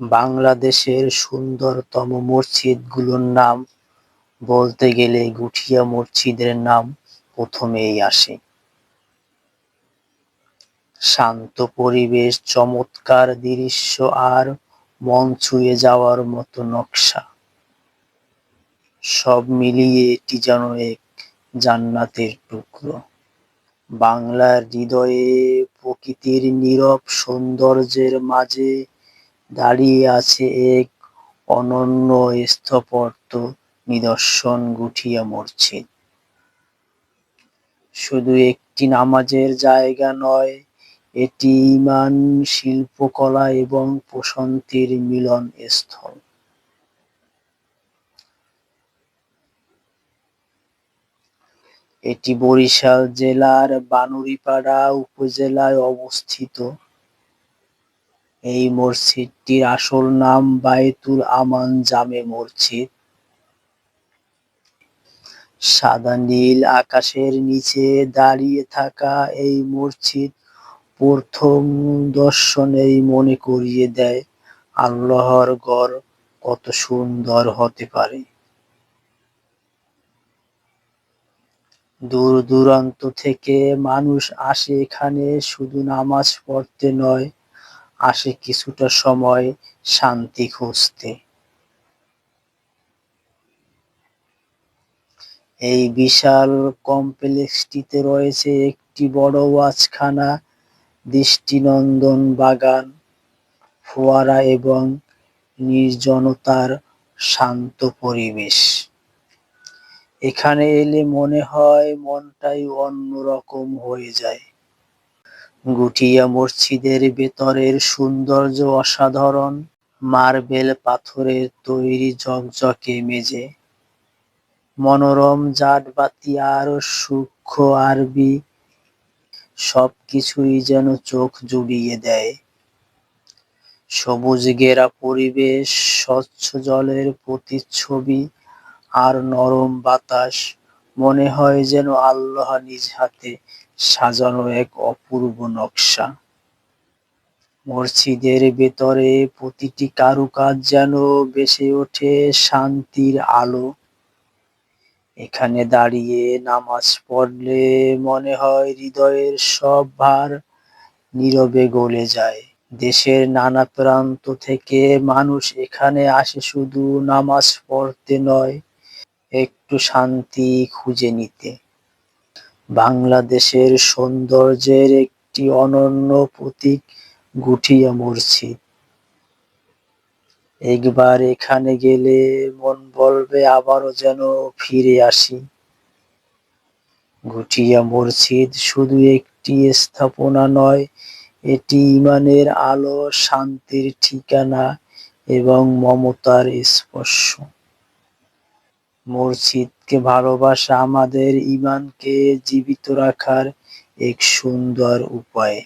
বাংলাদেশের সুন্দরতম মসজিদগুলোর নাম বলতে গেলে গুঠিয়া মসজিদের নাম প্রথমেই আসে। শান্ত পরিবেশ, চমৎকার দৃশ্য আর মন ছুঁয়ে যাওয়ার মতো নকশা। সব মিলিয়ে এটি যেন এক জান্নাতের টুকরো। বাংলার হৃদয়ে প্রকৃতির নীরব সৌন্দর্যের মাঝে দাঁড়িয়ে আছে এক অনন্য স্থাপত্য নিদর্শন গুঠিয়া মসজিদ। শুধু একটি নামাজের জায়গা নয়, এটি ইমান, শিল্পকলা এবং প্রশান্তির মিলন স্থল এটি বরিশাল জেলার বানুরিপাড়া উপজেলায় অবস্থিত। এই মসজিদটির আসল নাম বায়তুল আমান জামে মসজিদ। সাদা নীল আকাশের নিচে দাঁড়িয়ে থাকা এই মসজিদ প্রথম দর্শনেই মনে করিয়ে দেয় আল্লাহর ঘর কত সুন্দর হতে পারে। দূর দূরান্ত থেকে মানুষ আসে এখানে শুধু নামাজ পড়তে নয়, আসে কিছুটা সময় শান্তি খুঁজতে। এই বিশাল কমপ্লেক্সটিতে রয়েছে একটি বড় ওয়াজখানা, দৃষ্টিনন্দন বাগান, ফোয়ারা এবং নির্জনতার শান্ত পরিবেশ। এখানে এলে মনে হয় মনটাই অন্যরকম হয়ে যায়। গুঠিয়া মসজিদের ভেতরের সৌন্দর্য অসাধারণ। মার্বেল পাথরের তৈরি ঝকঝকে মেঝে, মনোরম জাটবাতি আর সূক্ষ্ম আরবি সবকিছুই যেন চোখ জুড়িয়ে দেয়। সবুজ ঘেরা পরিবেশ, স্বচ্ছ জলের প্রতিচ্ছবি আর নরম বাতাস মনে হয় যেন আল্লাহ নিজ হাতে সাজানো এক অপূর্ব নকশা। মসজিদের ভেতরে প্রতিটি কারুকাজ যেন বেসে ওঠে শান্তির আলো। এখানে দাঁড়িয়ে নামাজ পড়লে মনে হয় হৃদয়ের সব ভার নীরবে গলে যায়। দেশের নানা প্রান্ত থেকে মানুষ এখানে আসে শুধু নামাজ পড়তে নয়, একটু শান্তি খুঁজে নিতে। বাংলাদেশের সৌন্দর্যের একটি অনন্য প্রতীক গুঠিয়া মসজিদ। একবার এখানে গেলে মন বলবে আবারও যেন ফিরে আসি। গুঠিয়া মসজিদ শুধু একটি স্থাপনা নয়, এটি ইমানের আলো, শান্তির ঠিকানা এবং মমতার স্পর্শ। মসজিদকে ভালোবাসা আমাদের ইমানকে জীবিত রাখার এক সুন্দর উপায়।